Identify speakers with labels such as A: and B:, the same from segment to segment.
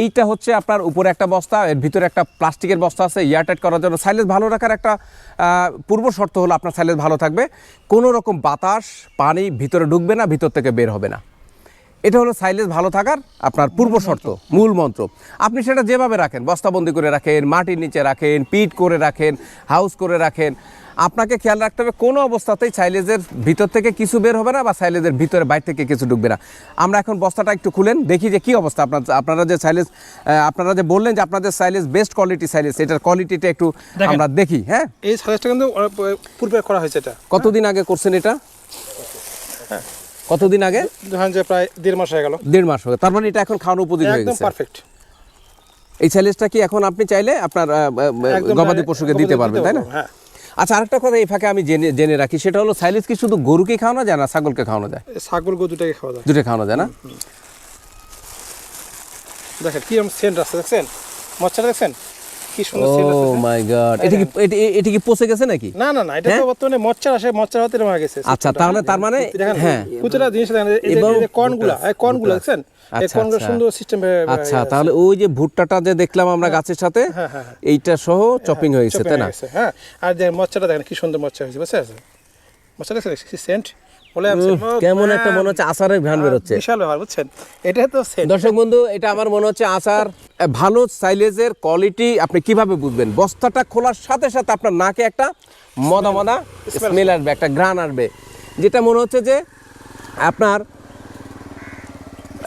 A: এইটা হচ্ছে আপনার উপরে একটা বস্তা এর ভিতরে একটা প্লাস্টিকের বস্তা আছে এয়ারটাইট করার জন্য। সাইলেজ ভালো রাখার একটা পূর্ব শর্ত হলো আপনার সাইলেজ ভালো থাকবে। কোনো রকম বাতাস পানি ভিতরে ঢুকবে না ভিতর থেকে বের হবে না। এটা হলো সাইলেজ ভালো থাকার আপনার পূর্ব শর্ত মূল মন্ত্র। আপনি সেটা যেভাবে রাখেন বস্তাবন্দি করে রাখেন মাটির নিচে রাখেন পিট করে রাখেন হাউস করে রাখেন আপনাকে খেয়াল রাখতে হবে কোনো অবস্থাতেই সাইলেজের ভিতর থেকে কিছু বের হবে না বা সাইলেজের ভিতরে বাইরে থেকে কিছু ঢুকবে না। আমরা এখন বস্তাটা একটু খুলেন দেখি যে কি অবস্থা। আপনার আপনারা যে সাইলেজ আপনারা যে বললেন যে আপনাদের সাইলেজ বেস্ট কোয়ালিটি সাইলেজ এটার কোয়ালিটিটা একটু আমরা দেখি হ্যাঁ?
B: এই সাজেসটা কিন্তু পূর্বে করা হয়েছে এটা।
A: কতদিন আগে করছেন এটা? কতদিন আগে?
B: যে প্রায় দেড় মাস হয়ে গেল।
A: দেড় মাস হবে তার মানে এটা এখন খাওয়ানো উপযোগী হয়ে গেছে।
B: পারফেক্ট
A: এই সাইলেজটা কি এখন আপনি চাইলে আপনার গবাদি পশুকে দিতে পারবেন তাই না?
B: হ্যাঁ।
A: আচ্ছা আরেকটা কথা এই ফাঁকে আমি জেনে জেনে রাখি সেটা হলো সাইলেজ কি শুধু গরুকে খাওয়ানো যায় না ছাগলকে খাওয়ানো যায়?
B: ছাগল গো দুটাকে খাওয়া যায়।
A: দুটো খাওয়ানো যায় না?
B: দেখেন কীরকম সেন্ট আছে দেখছেন? মচ্ছাটা দেখছেন? কি সুন্দর সেন্ট আছে
A: মাই গড এটা কি এটা- কি পচে গেছে নাকি?
B: না না না এটা তো বর্তমানে মচ্ছার আসে মচ্ছার হাতে হয়ে গেছে।
A: আচ্ছা তাহলে তার মানে হ্যাঁ।
B: প্রতিটা জিনিস দেখেন এই যে-
A: এবং
B: এই যে কর্নগুলা এই কর্নগুলা দেখছেন? এই কর্নগুলো। সুন্দর সিস্টেম
A: আচ্ছা তাহলে ওই যে ভুট্টাটা যে দেখলাম আমরা গাছের সাথে
B: হ্যাঁ, হ্যাঁ, হ্যাঁ।
A: এইটা সহ চপিং হয়ে গেছে তাই না?
B: হ্যাঁ আর যে মচ্ছাটা দেখেন কি সুন্দর মচ্ছা হয়েছে বুঝতে পারছেন? মচ্ছা দেখছেন সেন্ট
A: কেমন একটা মনে হচ্ছে আচারের ঘ্রাণ বেরোচ্ছে।
B: বিশাল ব্যাপার বুঝছেন? এটা তো
A: দর্শক বন্ধু এটা আমার মনে হচ্ছে আচার ভালো সাইলেজের কোয়ালিটি আপনি কীভাবে বুঝবেন? বস্তাটা খোলার সাথে সাথে আপনার নাকে একটা মদা মদা স্মেল আসবে একটা গ্রান আসবে। যেটা মনে হচ্ছে যে আপনার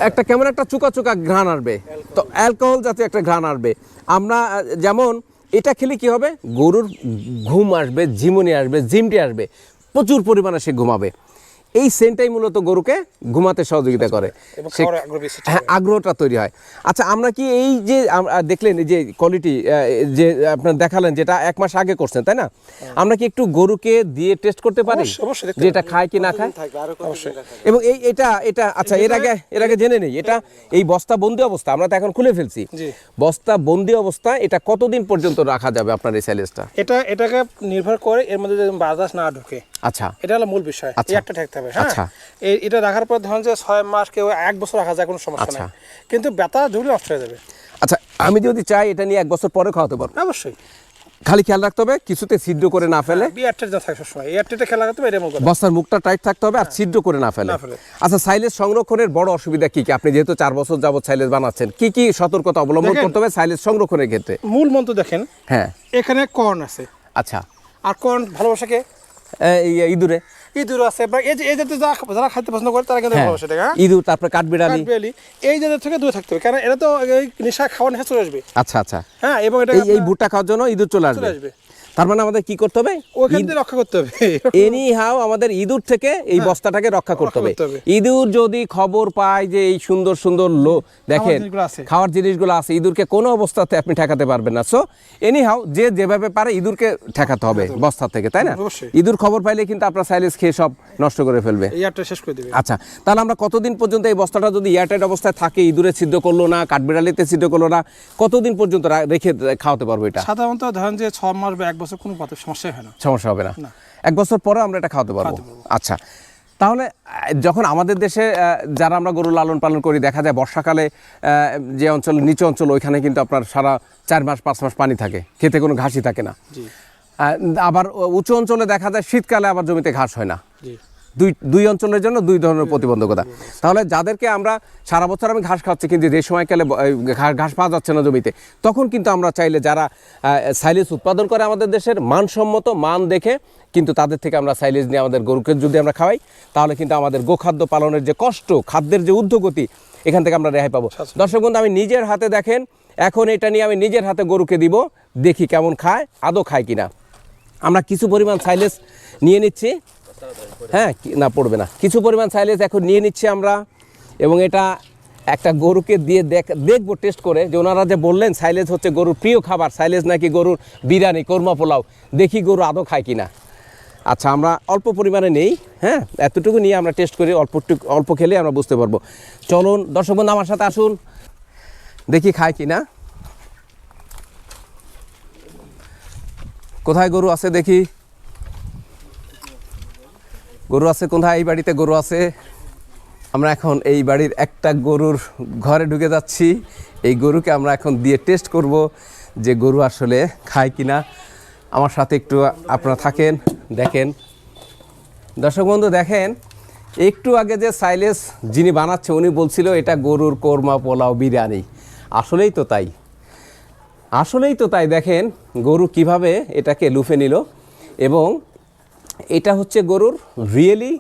A: একটা কেমন একটা চুকা চুকা ঘ্রাণ আসবে। তো অ্যালকোহল জাতীয় একটা ঘ্রাণ আসবে। আমরা যেমন এটা খেলে কি হবে? গরুর ঘুম আসবে ঝিমুনি আসবে জিমটি আসবে। প্রচুর পরিমাণে সে ঘুমাবে। এই সেন্টটাই মূলত গরুকে ঘুমাতে সহযোগিতা করে। হ্যাঁ আগ্রহটা তৈরি হয়। আচ্ছা আমরা কি এই যে দেখলেন যে কোয়ালিটি যে আপনার দেখালেন যেটা এক মাস আগে করছেন তাই না? আমরা কি একটু গরুকে দিয়ে টেস্ট করতে পারি?
B: অবশ্যই, অবশ্যই
A: যে এটা খায় কি না খায়? এবং এই এটা এটা আচ্ছা এর আগে এর আগে জেনে নেই। এটা এই বস্তা বন্দি অবস্থা আমরা তো এখন খুলে ফেলছি। বস্তা বন্দি অবস্থা এটা কতদিন পর্যন্ত রাখা যাবে আপনার এই স্যালেজটা
B: এটা এটাকে নির্ভর করে এর মধ্যে বাতাস না ঢোকে।
A: আচ্ছা।
B: এটা হলো মূল বিষয়।
A: আচ্ছা।
B: এই একটা থাকতে হবে হ্যাঁ?
A: আচ্ছা।
B: এটা রাখার পর ধরুন যে ছয় মাস কেউ এক বছর রাখা যায় কোনো সমস্যা
A: আচ্ছা।
B: নাই। কিন্তু ব্যথা ঝুলে নষ্ট হয়ে যাবে।
A: আচ্ছা আমি যদি চাই এটা নিয়ে এক বছর পরে খাওয়াতে পারব
B: অবশ্যই।
A: খালি খেয়াল রাখতে হবে কিছুতে ছিদ্র করে না ফেলে।
B: বিয়ারটা যা থাকে সবসময়। এয়ারটেলটা খেলা করতে হবে এটা মূল
A: বস্তার মুখটা টাইট থাকতে হবে আর ছিদ্র করে না ফেলে।
B: ফেলে।
A: আচ্ছা সাইলেজ সংরক্ষণের বড় অসুবিধা কি কি? আপনি যেহেতু চার বছর যাবত সাইলেজ বানাচ্ছেন কি কি সতর্কতা অবলম্বন করতে হবে সাইলেজ সংরক্ষণের ক্ষেত্রে?
B: মূল মন্ত্র দেখেন।
A: হ্যাঁ।
B: এখানে কর্ন আছে।
A: আচ্ছা।
B: আর কর্ন ভালোবাসাকে
A: ইঁদুরে।
B: ইঁদুর আছে বা এই যে এই জাতীয় যারা যারা খাইতে পছন্দ করে তারা কিন্তু
A: হ্যাঁ
B: ভালোবাসে এটা হ্যাঁ?
A: ইঁদুর তারপরে কাঠবিড়ালি।
B: কাঠবিড়ালি, এই জাতীয় থেকে দূরে থাকতে হবে কারণ এটা তো নেশা খাওয়ার নেশা চলে আসবে।
A: আচ্ছা আচ্ছা।
B: হ্যাঁ এবং এটা
A: এই এই ভুট্টা খাওয়ার জন্য ইঁদুর চলে আসবে।
B: চলে আসবে।
A: তার মানে আমাদের কি করতে হবে?
B: ওখান থেকে রক্ষা করতে হবে।
A: এনি হাও আমাদের ইঁদুর থেকে এই বস্তাটাকে রক্ষা করতে হবে।
B: হ্যাঁ।
A: ইঁদুর যদি খবর পায় যে এই সুন্দর সুন্দর লো দেখেন খাওয়ার জিনিসগুলো আছে ইঁদুরকে কোনো অবস্থাতে আপনি ঠেকাতে পারবেন না। সো এনি হাও যে যেভাবে পারে ইঁদুরকে ঠেকাতে হবে বস্তা থেকে তাই না? ইঁদুর খবর পাইলে কিন্তু আপনার সাইলেজ খেয়ে সব নষ্ট করে ফেলবে।
B: শেষ করে দেবে।
A: আচ্ছা তাহলে আমরা কতদিন পর্যন্ত এই বস্তাটা যদি এয়ারটাইট অবস্থায় থাকে ইঁদুরে ছিদ্র করল না কাঠবিড়ালিতে ছিদ্র করল না কতদিন পর্যন্ত রেখে খাওয়াতে পারব এটা?
B: সাধারণত ধরেন যে ছ মাস বা এক বছর কোনো পাতে সমস্যাই হয় না।
A: সমস্যা হবে না। এক বছর পরে আমরা এটা খাওয়াতে পারব। আচ্ছা তাহলে যখন আমাদের দেশে যারা আমরা গরু লালন পালন করি দেখা যায় বর্ষাকালে আহ, যে অঞ্চল নিচু অঞ্চল ওইখানে কিন্তু আপনার সারা চার মাস পাঁচ মাস পানি থাকে। খেতে কোনো ঘাসই থাকে না। আবার উঁচু অঞ্চলে দেখা যায় শীতকালে আবার জমিতে ঘাস হয় না। দুই দুই অঞ্চলের জন্য দুই ধরনের প্রতিবন্ধকতা। তাহলে যাদেরকে আমরা সারা বছর আমি ঘাস খাচ্ছি কিন্তু যে সময়কালে ঘাস পাওয়া যাচ্ছে না জমিতে তখন কিন্তু আমরা চাইলে যারা সাইলেজ উৎপাদন করে আমাদের দেশের মানসম্মত মান দেখে কিন্তু তাদের থেকে আমরা সাইলেজ নিয়ে আমাদের গরুকে যদি আমরা খাওয়াই তাহলে কিন্তু আমাদের গোখাদ্য পালনের যে কষ্ট খাদ্যের যে ঊর্ধ্বগতি এখান থেকে আমরা রেহাই পাবো। দর্শক বন্ধু আমি নিজের হাতে দেখেন এখন এটা নিয়ে আমি নিজের হাতে গরুকে দিব দেখি কেমন খায় আদৌ খায় কিনা। আমরা কিছু পরিমাণ সাইলেজ নিয়ে নিচ্ছি হ্যাঁ না, পড়বে না। কিছু পরিমাণ সাইলেজ এখন নিয়ে নিচ্ছি আমরা এবং এটা একটা গরুকে দিয়ে দেখ দেখব টেস্ট করে। যে ওনারা যে বললেন সাইলেজ হচ্ছে গরুর প্রিয় খাবার। সাইলেজ নাকি গরুর বিরিয়ানি, কোরমা পোলাও। দেখি গরু আদৌ খায় কিনা আচ্ছা আমরা অল্প পরিমাণে নেই হ্যাঁ? এতটুকু নিয়ে আমরা টেস্ট করি, অল্প অল্প খেলে আমরা বুঝতে পারব। চলুন, দর্শক বন্ধু, আমার সাথে আসুন। দেখি খায় কিনা কোথায় গরু আছে দেখি। গরু আছে কোথায়? এই বাড়িতে গরু আছে। আমরা এখন এই বাড়ির একটা গরুর ঘরে ঢুকে যাচ্ছি। এই গরুকে আমরা এখন দিয়ে টেস্ট করব যে গরু আসলে খায় কি না আমার সাথে একটু আপনারা থাকেন, দেখেন। দর্শক বন্ধু, দেখেন, একটু আগে যে সাইলেস যিনি বানাচ্ছে, উনি বলছিল এটা গরুর কোরমা, পোলাও, বিরিয়ানি। আসলেই তো তাই। আসলেই তো তাই, দেখেন, গরু কীভাবে এটাকে লুফে নিল এবং এটা হচ্ছে গরুর রিয়েলি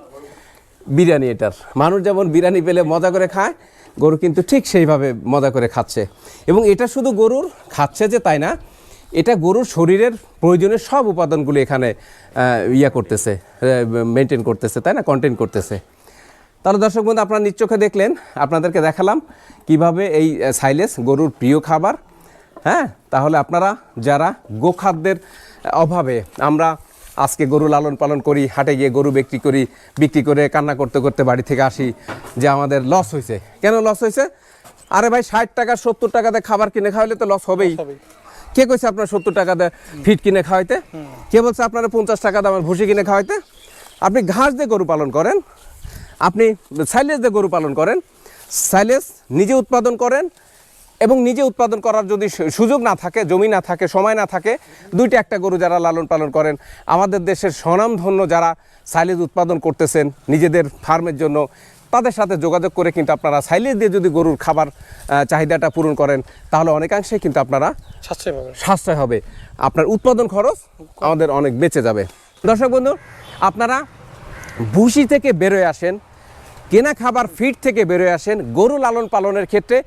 A: বিরিয়ানি এটার। মানুষ যেমন বিরিয়ানি পেলে মজা করে খায়, গরু কিন্তু ঠিক সেইভাবে মজা করে খাচ্ছে। এবং এটা শুধু গরুর খাচ্ছে যে তাই না, এটা গরুর শরীরের প্রয়োজনীয় সব উপাদানগুলো এখানে ইয়া করতেছে মেনটেন করতেছে, তাই না? কন্টেন্ট করতেছে। তাহলে দর্শক বন্ধু, আপনারা নিশ্চোখে দেখলেন, আপনাদেরকে দেখালাম কীভাবে এই সাইলেস গরুর প্রিয় খাবার। হ্যাঁ তাহলে আপনারা যারা গোখাদ্যের অভাবে আমরা আজকে গরু লালন পালন করি হাটে গিয়ে গরু বিক্রি করি বিক্রি করে কান্না করতে করতে বাড়ি থেকে আসি যে আমাদের লস হয়েছে। কেন লস হয়েছে? আরে ভাই ষাট টাকা সত্তর টাকাতে খাবার কিনে খাওয়ালে তো লস হবেই। কে কইছে আপনার সত্তর টাকা দিয়ে ফিট কিনে খাওয়াইতে? কে বলছে আপনারা পঞ্চাশ টাকা দামের ভুসি কিনে খাওয়াইতে? আপনি ঘাস দিয়ে গরু পালন করেন আপনি সাইলেজ দিয়ে গরু পালন করেন সাইলেজ নিজে উৎপাদন করেন এবং নিজে উৎপাদন করার যদি সুযোগ না থাকে জমি না থাকে সময় না থাকে দুইটা একটা গরু যারা লালন পালন করেন আমাদের দেশের স্বনামধন্য যারা সাইলেজ উৎপাদন করতেছেন নিজেদের ফার্মের জন্য তাদের সাথে যোগাযোগ করে কিন্তু আপনারা সাইলেজ দিয়ে যদি গরুর খাবার চাহিদাটা পূরণ করেন তাহলে অনেকাংশেই কিন্তু আপনারা
B: সাশ্রয় পাবে
A: সাশ্রয় হবে। আপনার উৎপাদন খরচ আমাদের অনেক বেঁচে যাবে। দর্শক বন্ধু আপনারা ভুসি থেকে বেরোয় আসেন কেনা খাবার ফিড থেকে বেরোয় আসেন গরু লালন পালনের ক্ষেত্রে।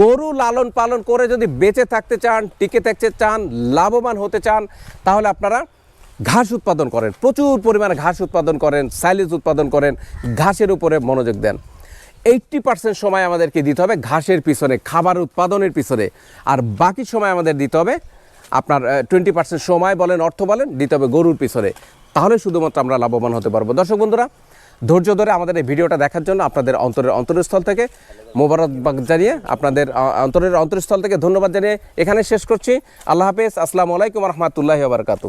A: গরু লালন পালন করে যদি বেঁচে থাকতে চান, টিকে থাকতে চান, লাভবান হতে চান, তাহলে আপনারা ঘাস উৎপাদন করেন। প্রচুর পরিমাণে ঘাস উৎপাদন করেন সাইলেজ উৎপাদন করেন, ঘাসের উপরে মনোযোগ দেন। এইট্টি পার্সেন্ট সময় আমাদেরকে দিতে হবে ঘাসের পিছনে, খাবার উৎপাদনের পিছনে। আর বাকি সময় আমাদের দিতে হবে আপনার টোয়েন্টি পার্সেন্ট সময় বলেন, অর্থ বলেন, দিতে হবে গরুর পিছনে। তাহলে শুধুমাত্র আমরা লাভবান হতে পারব। দর্শক বন্ধুরা ধৈর্য ধরে আমাদের এই ভিডিওটা দেখার জন্য আপনাদের অন্তরের অন্তরস্থল থেকে মোবারকবাদ জানিয়ে আপনাদের অন্তরের অন্তরস্থল থেকে ধন্যবাদ জানিয়ে এখানে শেষ করছি। আল্লাহ হাফেজ। আসসালামু আলাইকুম রহমতুল্লাহ বারকাতু